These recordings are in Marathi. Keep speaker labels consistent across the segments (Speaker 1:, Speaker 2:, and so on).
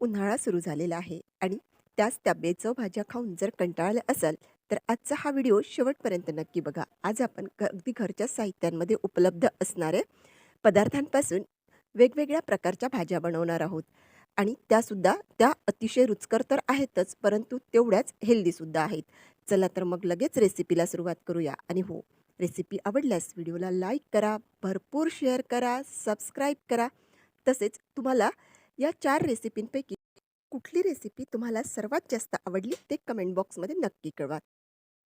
Speaker 1: उन्हाळा सुरू झालेला आहे आणि त्याच त्याबेचव भाज्या खाऊन जर कंटाळले असाल तर आजचा हा व्हिडिओ शेवटपर्यंत नक्की बघा. आज आपण अगदी घरच्या साहित्यांमध्ये उपलब्ध असणारे पदार्थांपासून वेगवेगळ्या प्रकारच्या भाज्या बनवणार आहोत. आणि त्यासुद्धा त्या अतिशय रुचकर तर आहेतच परंतु तेवढ्याच हेल्दीसुद्धा आहेत. चला तर मग लगेच रेसिपीला सुरुवात करूया. आणि हो रेसिपी आवडल्यास व्हिडिओला लाईक करा भरपूर शेअर करा सबस्क्राईब करा. तसेच तुम्हाला या चार रेसिपींपैकी कुठली रेसिपी तुम्हाला सर्वात जास्त आवडली ते कमेंट बॉक्समध्ये नक्की कळवा.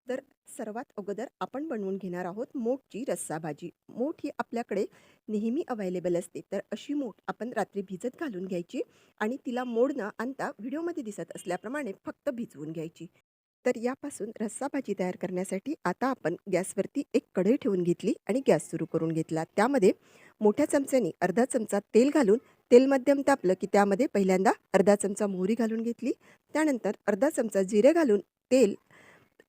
Speaker 1: तर सर्वात अगोदर आपण बनवून घेणार आहोत मोठची रस्सा भाजी. मोठ ही आपल्याकडे नेहमी अवेलेबल असते. तर अशी मोठ आपण रात्री भिजत घालून घ्यायची आणि तिला मोड न आणता व्हिडिओमध्ये दिसत असल्याप्रमाणे फक्त भिजवून घ्यायची. तर यापासून रस्सा भाजी तयार करण्यासाठी आता आपण गॅसवरती एक कढई ठेवून घेतली आणि गॅस सुरू करून घेतला. त्यामध्ये मोठ्या चमच्याने अर्धा चमचा तेल घालून तेल मध्यम तापलं की त्यामध्ये पहिल्यांदा अर्धा चमचा मोहरी घालून घेतली. त्यानंतर अर्धा चमचा जिरे घालून तेल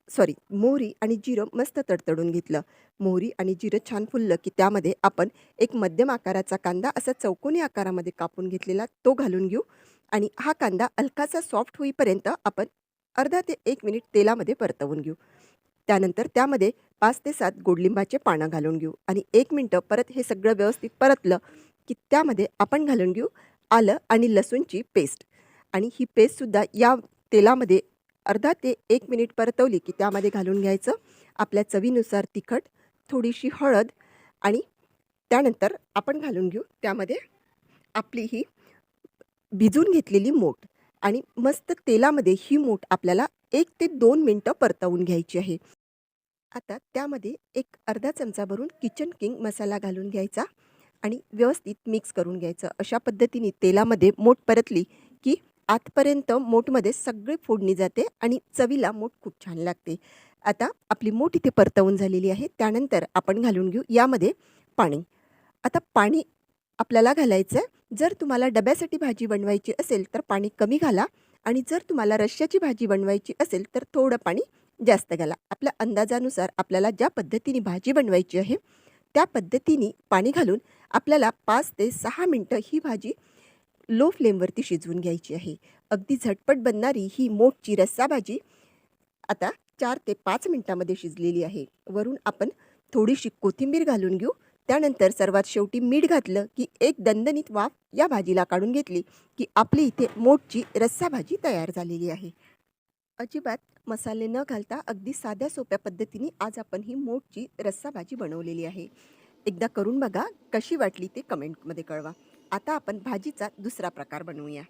Speaker 1: सॉरी मोहरी आणि जिरं मस्त तडतडून घेतलं. मोहरी आणि जिरं छान फुललं की त्यामध्ये आपण एक मध्यम आकाराचा कांदा असा चौकोनी आकारामध्ये कापून घेतलेला तो घालून घेऊ आणि हा कांदा हलकासा सॉफ्ट होईपर्यंत आपण अर्धा ते एक मिनिट तेलामध्ये परतवून घेऊ. त्यानंतर त्यामध्ये पाच ते सात गोडलिंबाचे पानं घालून घेऊ आणि एक मिनटं परत हे सगळं व्यवस्थित परतलं की त्यामध्ये आपण घालून घेऊ आलं आणि लसूणची पेस्ट. आणि ही पेस्टसुद्धा या तेलामध्ये अर्धा ते एक मिनिट परतवली की त्यामध्ये घालून घ्यायचं. आपल्या चवीनुसार तिखट थोडीशी हळद आणि त्यानंतर आपण घालून घेऊ त्यामध्ये आपली ही भिजून घेतलेली मोठ. आणि मस्त तेलामध्ये ही मोठ आपल्याला एक ते दोन मिनटं परतवून घ्यायची आहे. आता त्यामध्ये एक अर्धा चमचा भरून किचन किंग मसाला घालून घ्यायचा. आणि व्यवस्थित मिक्स करून घ्यायचं. अशा पद्धतीने तेलामध्ये मोठ परतली की आतपर्यंत मोठमध्ये सगळे फोडणी जाते आणि चवीला मोठ खूप छान लागते. आता आपली मोठ इथे परतवून झालेली आहे. त्यानंतर आपण घालून घेऊ यामध्ये पाणी. आता पाणी आपल्याला घालायचं आहे जर तुम्हाला डब्यासाठी भाजी बनवायची असेल तर पाणी कमी घाला आणि जर तुम्हाला रश्श्याची भाजी बनवायची असेल तर थोडं पाणी जास्त घाला. आपल्या अंदाजानुसार आपल्याला ज्या पद्धतीने भाजी बनवायची आहे त्या पद्धतीने पाणी घालून आपल्याला पाच ते सहा मिनटं ही भाजी लो फ्लेमवरती शिजवून घ्यायची आहे. अगदी झटपट बनणारी ही मोठची रस्सा भाजी आता चार ते पाच मिनटामध्ये शिजलेली आहे. वरून आपण थोडीशी कोथिंबीर घालून घेऊ. त्यानंतर सर्वात शेवटी मीठ घातलं की एक दणदणीत वाफ या भाजीला काढून घेतली की आपली इथे मोठची रस्सा भाजी तयार झालेली आहे. अजिबात मसाले न घालता अगदी साध्या सोप्या पद्धतीने आज आपण ही मोठची रस्सा भाजी बनवलेली आहे. एकदा करून बघा कशी वाटली ते कमेंटमध्ये कळवा. आता आपण भाजीचा दुसरा प्रकार बनवूया.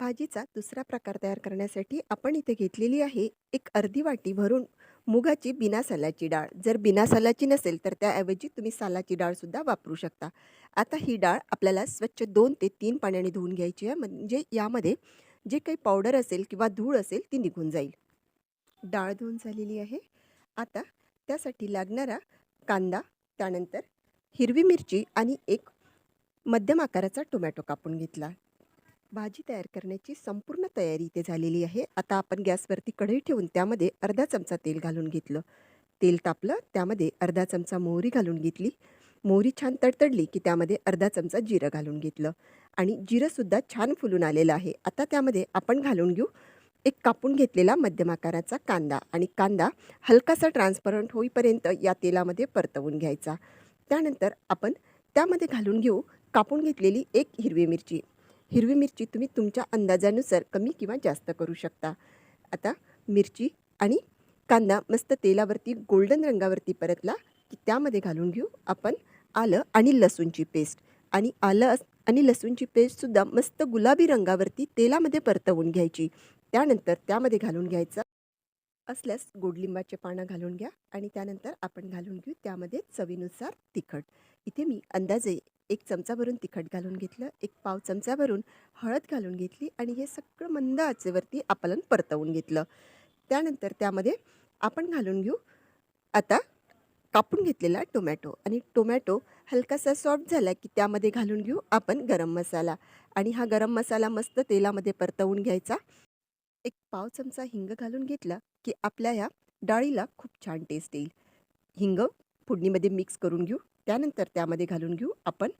Speaker 1: भाजीचा दुसरा प्रकार तयार करण्यासाठी आपण इथे घेतलेली आहे एक अर्धी वाटी भरून मुगाची बिना सालाची डाळ. जर बिना सालाची नसेल तर त्याऐवजी तुम्ही सालाची डाळसुद्धा वापरू शकता. आता ही डाळ आपल्याला स्वच्छ दोन ते तीन पाण्याने धुवून घ्यायची आहे. म्हणजे यामध्ये जे काही पावडर असेल किंवा धूळ असेल ती निघून जाईल. डाळ धुवून झालेली आहे. आता त्यासाठी लागणारा कांदा त्यानंतर हिरवी मिरची आणि एक मध्यम आकाराचा टोमॅटो कापून घेतला. भाजी तयार करण्याची संपूर्ण तयारी इथे झालेली आहे. आता आपण गॅसवरती कढई ठेवून त्यामध्ये अर्धा चमचा तेल घालून घेतलं. तेल तापलं त्यामध्ये अर्धा चमचा मोहरी घालून घेतली. मोहरी छान तडतडली की त्यामध्ये अर्धा चमचा जिरं घालून घेतलं. आणि जिरंसुद्धा छान फुलून आलेलं आहे. आता त्यामध्ये आपण घालून घेऊ एक कापून घेतलेला मध्यम आकाराचा कांदा. आणि कांदा हलकासा ट्रान्सपरंट होईपर्यंत या तेलामध्ये परतवून घ्यायचा. त्यानंतर आपण त्यामध्ये घालून घेऊ कापून घेतलेली एक हिरवी मिरची. हिरवी मिरची तुम्ही तुमच्या अंदाजानुसार कमी किंवा जास्त करू शकता. आता मिरची आणि कांदा मस्त तेलावरती गोल्डन रंगावरती परतला की त्यामध्ये घालून घेऊ आपण आलं आणि लसूणची पेस्ट आणि आलं आणि लसूणची पेस्टसुद्धा मस्त गुलाबी रंगावरती तेलामध्ये परतवून घ्यायची. त्यानंतर त्यामध्ये घालून घ्यायचं असल्यास गोडलिंबाचे पानं घालून घ्या आणि त्यानंतर आपण घालून घेऊ त्यामध्ये चवीनुसार तिखट. इथे मी अंदाजे एक चमचा भरून तिखट घालून घेतलं एक पाव चमचा भरून हळद घालून घेतली आणि हे सगळं मंद आचेवरती आपलन परतवून घेतलं. त्यानंतर त्यामध्ये आपण घालून घेऊ आता कापून घेतलेला टोमॅटो आणि टोमॅटो हलकासा सॉफ्ट झाला की त्यामध्ये घालून घेऊ आपण गरम मसाला. आणि हा गरम मसाला मस्त तेलामध्ये परतवून घ्यायचा. एक पाव चमचा हिंग घालून घेतला की आपल्या ह्या डाळीला खूप छान टेस्ट येईल. हिंग फोडणीमध्ये मिक्स करून घेऊ. त्यानंतर त्यामध्ये घालून घेऊ आपण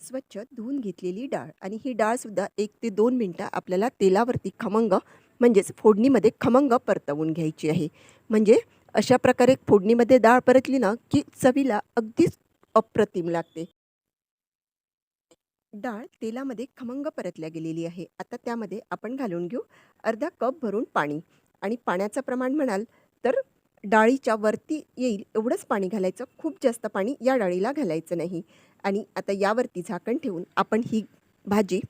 Speaker 1: स्वच्छ धुवून घेतलेली डाळ. आणि ही डाळसुद्धा एक ते दोन मिनटं आपल्याला तेलावरती खमंग म्हणजेच फोडणीमध्ये खमंग परतवून घ्यायची आहे. म्हणजे अशा प्रकारे फोडणीमध्ये डाळ परतली ना की चवीला अगदीच अप्रतिम लागते. डाळ तेलामध्ये खमंग परतल्या गेलेली आहे. आता त्यामध्ये आपण घालून घेऊ अर्धा कप भरून पाणी. आणि पाण्याचं प्रमाण म्हणाल तर डाळीच्या वरती येईल एवढंच पाणी घालायचं. खूप जास्त पाणी या डाळीला घालायचं नाही. आणि आता यावरती झाकण ठेवून आपण ही भाजी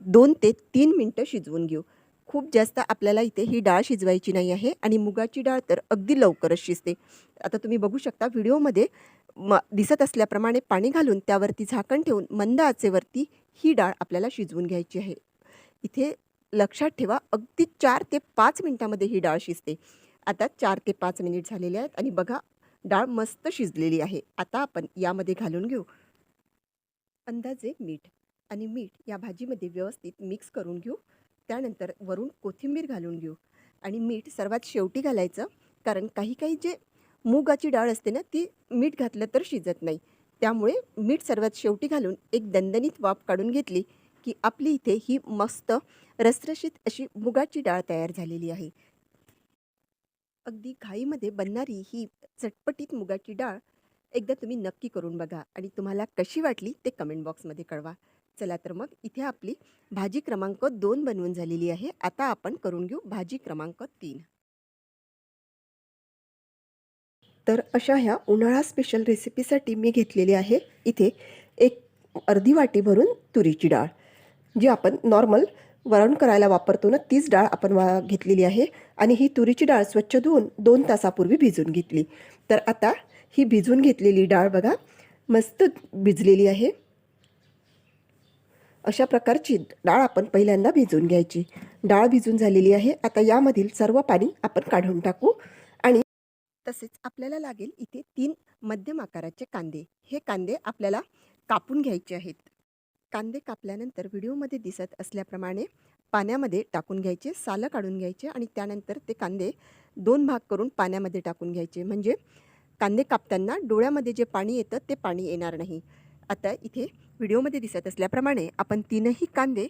Speaker 1: दोन ते तीन मिनटं शिजवून घेऊ. खूप जास्त आपल्याला इथे ही डाळ शिजवायची नाही आहे. आणि मुगाची डाळ तर अगदी लवकरच शिजते. आता तुम्ही बघू शकता व्हिडिओमध्ये म दिसत असल्याप्रमाणे पाणी घालून त्यावरती झाकण ठेवून मंद आचेवरती ही डाळ आपल्याला शिजवून घ्यायची आहे. इथे लक्षात ठेवा अगदी चार ते पाच मिनटामध्ये ही डाळ शिजते. आता चार ते पाच मिनिट झालेले आहेत आणि बघा डाळ मस्त शिजलेली आहे. आता आपण यामध्ये घालून घेऊ. अंदाजे मीठ आणि मीठ या भाजीमध्ये व्यवस्थित मिक्स करून घेऊ. त्यानंतर वरून कोथिंबीर घालून घेऊ. आणि मीठ सर्वात शेवटी घालायचं कारण काही काही जे मुगाची डाळ असते ना ती मीठ घातलं तर शिजत नाही. त्यामुळे मीठ सर्वात शेवटी घालून एक दणदणीत वाफ काढून घेतली की आपली इथे ही मस्त रसरशीत अशी मुगाची डाळ तयार झालेली आहे. अगदी घाईमध्ये बनणारी ही चटपटीत मुगाची डाळ एकदा तुम्ही नक्की करून बघा आणि तुम्हाला कशी वाटली ते कमेंट बॉक्समध्ये कळवा. चला तर मग इथे आपली भाजी क्रमांक दोन बनवून झालेली आहे. आता आपण करून घेऊ भाजी क्रमांक तीन. तर अशा ह्या उन्हाळा स्पेशल रेसिपीसाठी मी घेतलेली आहे. इथे एक अर्धी वाटी भरून तुरीची डाळ जी आपण नॉर्मल वरण करायला वापरतो ना तीच डाळ आपण वा घेतलेली आहे. आणि ही तुरीची डाळ स्वच्छ धुवून दोन तासापूर्वी भिजून घेतली. तर आता ही भिजून घेतलेली डाळ बघा मस्त भिजलेली आहे. अशा प्रकारची डाळ आपण पहिल्यांदा भिजवून घ्यायची. डाळ भिजून झालेली आहे. आता यामधील सर्व पाणी आपण काढून टाकू. तसेच आपल्याला लागेल इथे तीन मध्यम आकाराचे कांदे. हे कांदे आपल्याला कापून घ्यायचे आहेत. कांदे कापल्यानंतर व्हिडिओमध्ये दिसत असल्याप्रमाणे पाण्यामध्ये टाकून घ्यायचे सालं काढून घ्यायचे आणि त्यानंतर ते कांदे दोन भाग करून पाण्यामध्ये टाकून घ्यायचे. म्हणजे कांदे कापताना डोळ्यामध्ये जे पाणी येतं ते पाणी येणार नाही. आता इथे व्हिडिओमध्ये दिसत असल्याप्रमाणे आपण तीनही कांदे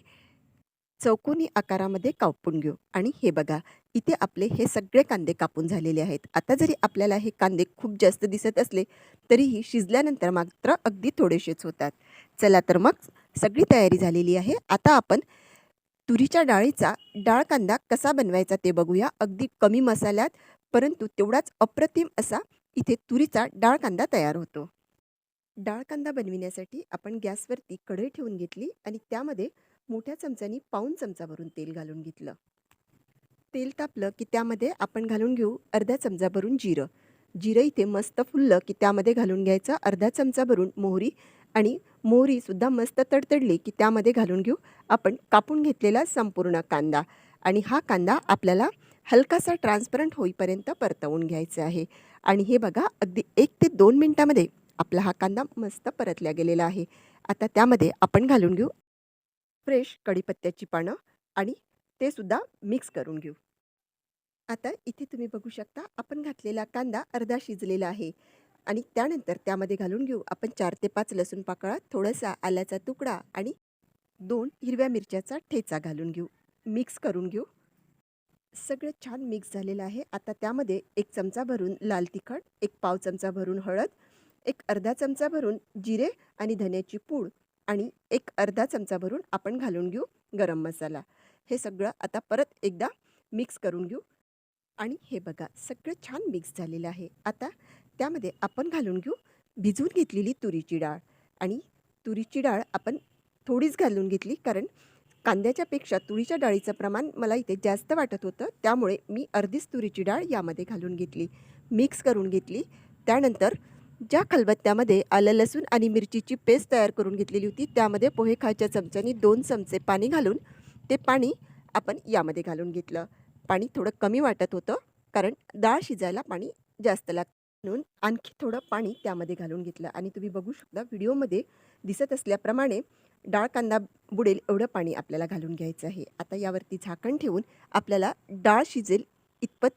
Speaker 1: चौकोनी आकारामध्ये कापून घेऊ. आणि हे बघा इथे आपले हे सगळे कांदे कापून झालेले आहेत. आता जरी आपल्याला हे कांदे खूप जास्त दिसत असले तरीही शिजल्यानंतर मात्र अगदी थोडेसेच होतात. चला तर मग सगळी तयारी झालेली आहे. आता आपण तुरीच्या डाळीचा डाळ कांदा कसा बनवायचा ते बघूया. अगदी कमी मसाल्यात परंतु तेवढाच अप्रतिम असा इथे तुरीचा डाळ कांदा तयार होतो. डाळ कांदा बनविण्यासाठी आपण गॅसवरती कढई ठेवून घेतली आणि त्यामध्ये मोठ्या चमच्यानी पाऊन चमचा भरून तेल घालून घेतलं. तेल तापलं की त्यामध्ये आपण घालून घेऊ अर्धा चमचा भरून जिरं. जिरं इथे मस्त फुललं की त्यामध्ये घालून घ्यायचं अर्धा चमचा भरून मोहरी आणि मोहरीसुद्धा मस्त तडतडली की त्यामध्ये घालून घेऊ आपण कापून घेतलेला संपूर्ण कांदा. आणि हा कांदा आपल्याला हलकासा ट्रान्सपरंट होईपर्यंत परतवून घ्यायचा आहे. आणि हे बघा अगदी एक ते दोन मिनटामध्ये आपला हा कांदा मस्त परतल्या गेलेला आहे. आता त्यामध्ये आपण घालून घेऊ फ्रेश कढीपत्त्याची पानं आणि ते सुद्धा मिक्स करून घेऊ. आता इथे तुम्ही बघू शकता आपण घातलेला कांदा अर्धा शिजलेला आहे आणि त्यानंतर त्यामध्ये घालून घेऊ. आपण चार ते पाच लसूण पाकळा थोडासा आल्याचा तुकडा आणि दोन हिरव्या मिरच्याचा ठेचा घालून घेऊ. मिक्स करून घेऊ. सगळं छान मिक्स झालेलं आहे. आता त्यामध्ये एक चमचा भरून लाल तिखट एक पाव चमचा भरून हळद एक अर्धा चमचा भरून जिरे आणि धन्याची पूड आणि एक अर्धा चमचा भरून आपण घालून घेऊ गरम मसाला. हे सगळं आता परत एकदा मिक्स करून घेऊ. आणि हे बघा सगळं छान मिक्स झालेलं आहे. आता त्यामध्ये आपण घालून घेऊ भिजवून घेतलेली तुरीची डाळ. आणि तुरीची डाळ आपण थोडीच घालून घेतली कारण कांद्याच्यापेक्षा तुरीच्या डाळीचं प्रमाण मला इथे जास्त वाटत होतं. त्यामुळे मी अर्धीच तुरीची डाळ यामध्ये घालून घेतली. मिक्स करून घेतली. त्यानंतर ज्या खलबत्त्यामध्ये आलं लसूण आणि मिरचीची पेस्ट तयार करून घेतलेली होती त्यामध्ये पोहे खायच्या चमच्यानी दोन चमचे पाणी घालून ते पाणी आपण यामध्ये घालून घेतलं. पाणी थोडं कमी वाटत होतं कारण डाळ शिजायला पाणी जास्त लागतं. म्हणून आणखी थोडं पाणी त्यामध्ये घालून घेतलं. आणि तुम्ही बघू शकता व्हिडिओमध्ये दिसत असल्याप्रमाणे डाळ कांदा बुडेल एवढं पाणी आपल्याला घालून घ्यायचं आहे. आता यावरती झाकण ठेवून आपल्याला डाळ शिजेल इतपत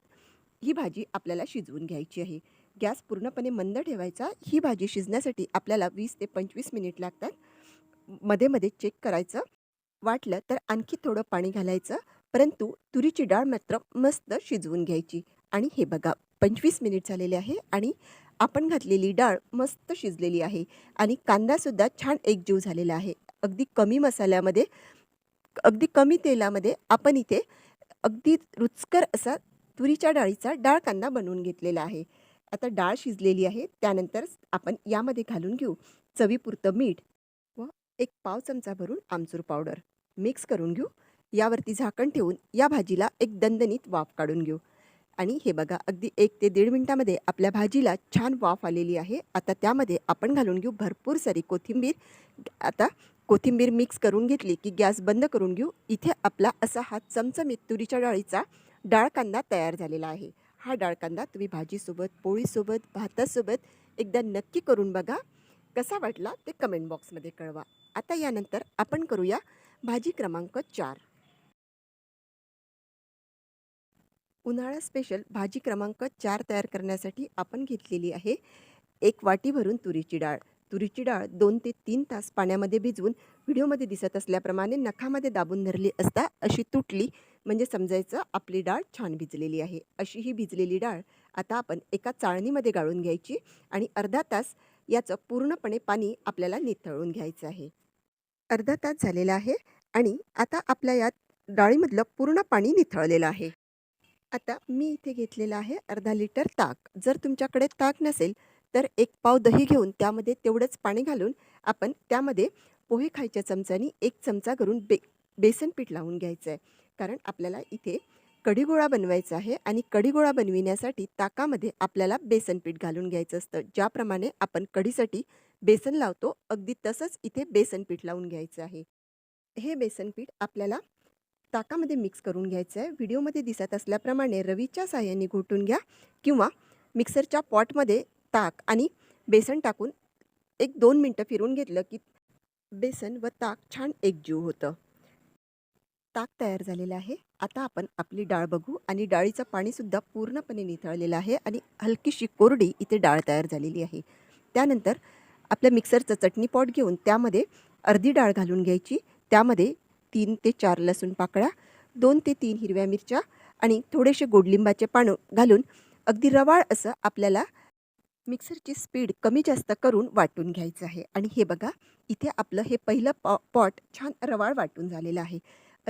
Speaker 1: ही भाजी आपल्याला शिजवून घ्यायची आहे. गॅस पूर्णपणे मंद ठेवायचा. ही भाजी शिजण्यासाठी आपल्याला वीस ते पंचवीस मिनिट लागतात. मध्ये मध्ये चेक करायचं. वाटलं तर आणखी थोडं पाणी घालायचं. परंतु तुरीची डाळ मात्र मस्त शिजवून घ्यायची. आणि हे बघा पंचवीस मिनिट झालेले आहे आणि आपण घातलेली डाळ मस्त शिजलेली आहे. आणि कांदासुद्धा छान एकजीव झालेला आहे. अगदी कमी मसाल्यामध्ये अगदी कमी तेलामध्ये आपण इथे अगदी रुचकर असा तुरीच्या डाळीचा डाळ कांदा बनवून घेतलेला आहे. आता डाळ शिजलेली आहे त्यानंतर आपण यामध्ये घालून घेऊ चवीपुरतं मीठ व एक पाव चमचा भरून आमचूर पावडर. मिक्स करून घेऊ. यावरती झाकण ठेवून या भाजीला एक दणदणीत वाफ काढून घेऊ. आणि हे बघा अगदी एक ते दीड मिनटामध्ये आपल्या भाजीला छान वाफ आलेली आहे. आता त्यामध्ये आपण घालून घेऊ भरपूर सारी कोथिंबीर. आता कोथिंबीर मिक्स करून घेतली की गॅस बंद करून घेऊ. इथे आपला असा हा चमचमीत तुरीच्या डाळीचा डाळ कांदा तयार झालेला आहे. हा डाळ कांदा तुम्ही भाजीसोबत पोळीसोबत भातासोबत एकदा नक्की करून बघा. कसा वाटला ते कमेंट बॉक्समध्ये कळवा. आता यानंतर आपण करूया भाजी क्रमांक चार. उन्हाळा स्पेशल भाजी क्रमांक चार तयार करण्यासाठी आपण घेतलेली आहे एक वाटी भरून तुरीची डाळ. तुरीची डाळ दोन ते तीन तास पाण्यामध्ये भिजवून व्हिडिओमध्ये दिसत असल्याप्रमाणे नखामध्ये दाबून धरली असता अशी तुटली म्हणजे समजायचं आपली डाळ छान भिजलेली आहे. अशी ही भिजलेली डाळ आता आपण एका चाळणीमध्ये गाळून घ्यायची आणि अर्धा तास याचं पूर्णपणे पाणी आपल्याला निथळून घ्यायचं आहे. अर्धा तास झालेला आहे आणि आता आपल्या यात डाळीमधलं पूर्ण पाणी निथळलेलं आहे. आता मी इथे घेतलेलं आहे अर्धा लिटर ताक. जर तुमच्याकडे ताक नसेल तर एक पाव दही घेऊन त्यामध्ये तेवढंच पाणी घालून आपण त्यामध्ये पोहे खायच्या चमच्यानी एक चमचा करून बे बेसन पीठ लावून घ्यायचं आहे कारण आपल्याला इथे कढीगोळा बनवायचा आहे आणि कढीगोळा बनविण्यासाठी ताकामध्ये आपल्याला बेसन पीठ घालून घ्यायचं असतं. ज्याप्रमाणे आपण कढीसाठी बेसन लावतो अगदी तसंच इथे बेसन पीठ लावून घ्यायचं आहे. हे बेसन पीठ आपल्याला ताकामध्ये मिक्स करून घ्यायचं आहे. व्हिडिओमध्ये दिसत असल्याप्रमाणे रवीच्या साह्याने घोटून घ्या किंवा मिक्सरच्या पॉटमध्ये ताक आणि बेसन टाकून एक दोन मिनटं फिरून घेतलं की बेसन व ताक छान एकजीव होतं. ताक तयार झालेलं आहे. आता आपण आपली डाळ बघू. आणि डाळीचं पाणीसुद्धा पूर्णपणे निथळलेलं आहे आणि हलकीशी कोरडी इथे डाळ तयार झालेली आहे. त्यानंतर आपल्या मिक्सरचं चटणी पॉट घेऊन त्यामध्ये अर्धी डाळ घालून घ्यायची. त्यामध्ये तीन ते चार लसूण पाकळ्या दोन ते तीन हिरव्या मिरच्या आणि थोडेसे गोडलिंबाचे पानं घालून अगदी रवाळ असं आपल्याला मिक्सरची स्पीड कमी जास्त करून वाटून घ्यायचं आहे. आणि हे बघा इथे आपलं हे पहिलं पॉ पॉट छान रवाळ वाटून झालेलं आहे.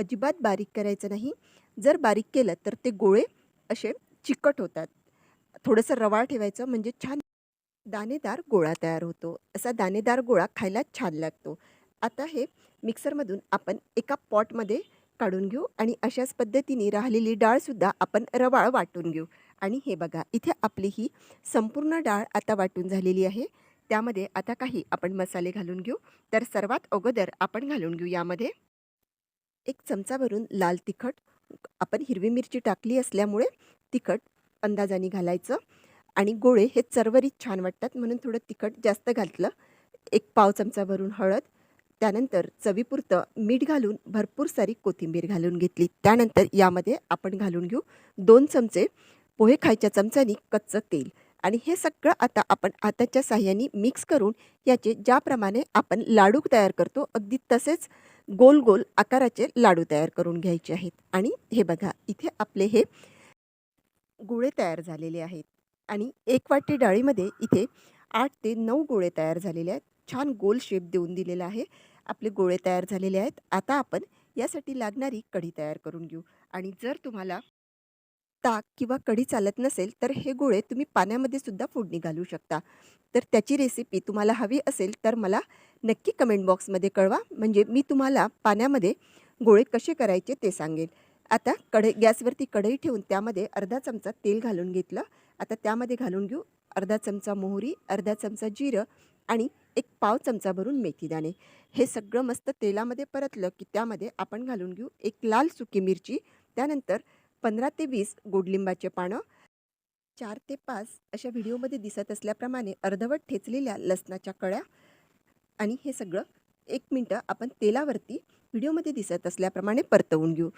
Speaker 1: अजिबात बारीक करायचं नाही. जर बारीक केलं तर ते गोळे असे चिकट होतात. थोडंसं रवाळ ठेवायचं म्हणजे छान दाणेदार गोळा तयार होतो. असा दाणेदार गोळा खायला छान लागतो. आता हे मिक्सरमधून आपण एका पॉटमध्ये काढून घेऊ आणि अशाच पद्धतीने राहिलेली डाळसुद्धा आपण रवाळ वाटून घेऊ. आणि हे बघा इथे आपली ही संपूर्ण डाळ आता वाटून झालेली आहे. त्यामध्ये आता काही आपण मसाले घालून घेऊ. तर सर्वात अगोदर आपण घालून घेऊ यामध्ये. एक चमचा भरून लाल तिखट आपण हिरवी मिरची टाकली असल्यामुळे तिखट अंदाजाने घालायचं आणि गोळे हे चरवरीत छान वाटतात म्हणून थोडं तिखट जास्त घातलं. एक पाव चमचा भरून हळद त्यानंतर चवीपुरतं मीठ घालून भरपूर सारी कोथिंबीर घालून घेतली. त्यानंतर यामध्ये आपण घालून घेऊ दोन चमचे पोहे खायच्या चमचानी कच्चं तेल. आणि हे सगळं आता आपण हाताच्या साह्याने मिक्स करून याचे ज्याप्रमाणे आपण लाडू तयार करतो अगदी तसेच गोल गोल आकाराचे लाडू तयार करून घ्यायचे आहेत. आणि हे बघा इथे आपले हे गोळे तयार झालेले आहेत. आणि एक वाटी डाळीमध्ये इथे आठ ते नऊ गोळे तयार झालेले आहेत. छान गोल शेप देऊन दिलेला आहे. आपले गोळे तयार झालेले आहेत. आता आपण यासाठी लागणारी कढी तयार करून घेऊ. आणि जर तुम्हाला ताक किंवा कढी चालत नसेल तर हे गोळे तुम्ही पाण्यामध्ये सुद्धा फोडणी घालू शकता. तर त्याची रेसिपी तुम्हाला हवी असेल तर मला नक्की कमेंट बॉक्समध्ये कळवा. म्हणजे मी तुम्हाला पाण्यामध्ये गोळे कसे करायचे ते सांगेन आता कढई गॅसवरती कढई ठेवून त्यामध्ये अर्धा चमचा तेल घालून घेतलं. आता त्यामध्ये घालून घेऊ अर्धा चमचा मोहरी अर्धा चमचा जिरं आणि एक पाव चमचा भरून मेथीदाणे हे सगळं मस्त तेलामध्ये परतलं की त्यामध्ये आपण घालून घेऊ एक लाल सुकी मिरची. त्यानंतर पंधरा ते वीस गोडलिंबाचे पानं. चार ते पाच अशा व्हिडिओमध्ये दिसत असल्याप्रमाणे अर्धवट ठेचलेल्या लसणाच्या कळ्या. आणि हे सगळं एक मिनटं आपण तेलावरती व्हिडिओमध्ये दिसत असल्याप्रमाणे परतवून घेऊ.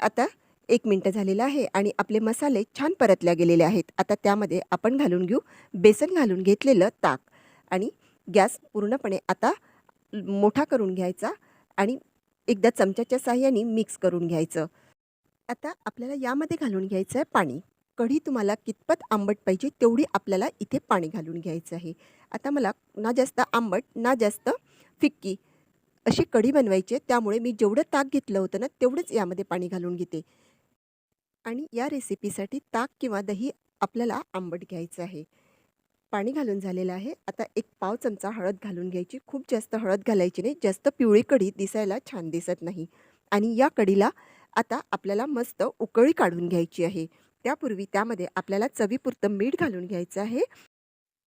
Speaker 1: आता एक मिनटं झालेलं आहे आणि आपले मसाले छान परतल्या गेलेले आहेत. आता त्यामध्ये आपण घालून घेऊ बेसन घालून घेतलेलं ताक. आणि गॅस पूर्णपणे आता मोठा करून घ्यायचा आणि एकदा चमच्याच्या साह्याने मिक्स करून घ्यायचं. आता आपल्याला यामध्ये घालून घ्यायचं आहे पाणी. कढी तुम्हाला कितपत आंबट पाहिजे तेवढी आपल्याला इथे पाणी घालून घ्यायचं आहे. आता मला ना जास्त आंबट ना जास्त फिक्की अशी कढी बनवायची आहे. त्यामुळे मी जेवढं ताक घेतलं होतं ना तेवढंच यामध्ये पाणी घालून घेते. आणि या रेसिपीसाठी ताक किंवा दही आपल्याला आंबट घ्यायचं आहे. पाणी घालून झालेलं आहे. आता एक पाव चमचा हळद घालून घ्यायची. खूप जास्त हळद घालायची नाही. जास्त पिवळी कढी दिसायला छान दिसत नाही. आणि या कढीला आता आपल्याला मस्त उकळी काढून घ्यायची आहे. त्यापूर्वी त्यामध्ये आपल्याला चवीपुरतं मीठ घालून घ्यायचं आहे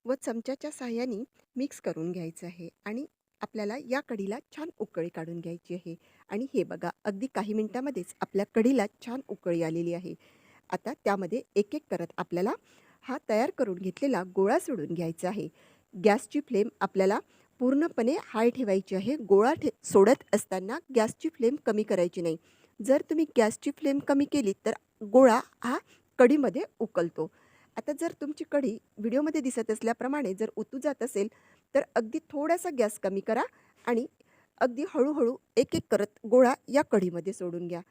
Speaker 1: व चमच्याच्या साहाय्याने मिक्स करून घ्यायचं आहे आणि आपल्याला या कढीला छान उकळी काढून घ्यायची आहे. आणि हे बघा अगदी काही मिनटामध्येच आपल्या कढीला छान उकळी आलेली आहे. आता त्यामध्ये एक एक करत आपल्याला हा तयार करून घेतलेला गोळा सोडून घ्यायचा आहे. गॅसची फ्लेम आपल्याला पूर्णपणे हाय ठेवायची आहे. गोळा ठे सोडत असताना गॅसची फ्लेम कमी करायची नाही. जर तुम्ही गॅसची फ्लेम कमी केली तर गोळा हा कढीमध्ये उकलतो. आता जर तुमची कढी व्हिडिओमध्ये दिसत असल्याप्रमाणे जर उतू जात असेल तर अगदी थोडासा गॅस कमी करा आणि अगदी हळूहळू एक एक करत गोळा या कढीमध्ये सोडून घ्या.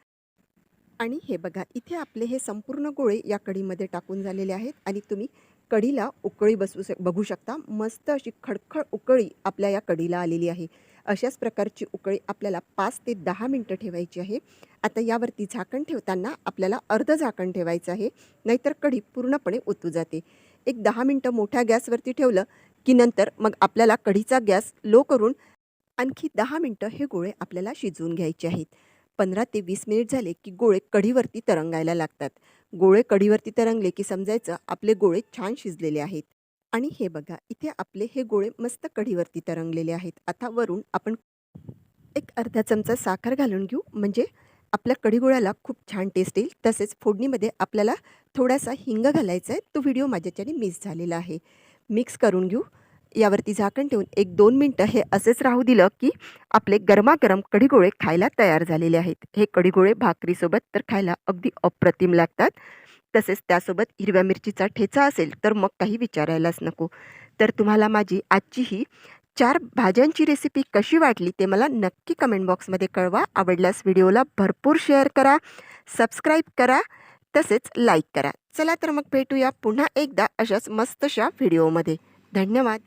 Speaker 1: आणि हे बघा इथे आपले हे संपूर्ण गोळे या कढीमध्ये टाकून झालेले आहेत आणि तुम्ही कढीला उकळी बसू शक बघू शकता. मस्त अशी खडखड उकळी आपल्या या कढीला आलेली आहे. अशाच प्रकारची उकळी आपल्याला पाच ते दहा मिनटं ठेवायची आहे. आता यावरती झाकण ठेवताना आपल्याला अर्ध झाकण ठेवायचं आहे. नाहीतर कढी पूर्णपणे ओतू जाते. एक दहा मिनटं मोठ्या गॅसवरती ठेवलं की नंतर मग आपल्याला कढीचा गॅस लो करून आणखी दहा मिनटं हे गोळे आपल्याला शिजवून घ्यायचे आहेत. पंधरा ते वीस मिनिट झाले की गोळे कढीवरती तरंगायला लागतात. गोळे कढीवरती तरंगले की समजायचं आपले गोळे छान शिजलेले आहेत. आणि हे बघा इथे आपले हे गोळे मस्त कढीवरती तरंगलेले आहेत. आता वरून आपण एक अर्धा चमचा साखर घालून घेऊ. म्हणजे आपल्या कढीगोळ्याला खूप छान टेस्ट येईल. तसेच फोडणीमध्ये आपल्याला थोडासा हिंग घालायचा आहे. तो व्हिडिओ माझ्याच्याने मिस झालेला आहे. मिक्स करून घेऊ. यावरती झाकण ठेवून एक दोन मिनटं हे असेच राहू दिलं की आपले गरमागरम कढीगोळे खायला तयार झालेले आहेत. हे कढीगोळे भाकरीसोबत तर खायला अगदी अप्रतिम लागतात. तसेच त्यासोबत हिरव्या मिरचीचा ठेचा असेल तर मग काही विचारायलाच नको. तर तुम्हाला माझी आजची ही चार भाज्यांची रेसिपी कशी वाटली ते मला नक्की कमेंट बॉक्समध्ये कळवा. आवडल्यास व्हिडिओला भरपूर शेअर करा सबस्क्राईब करा तसेच लाईक करा. चला तर मग भेटूया पुन्हा एकदा अशाच मस्तशा व्हिडिओमध्ये धन्यवाद.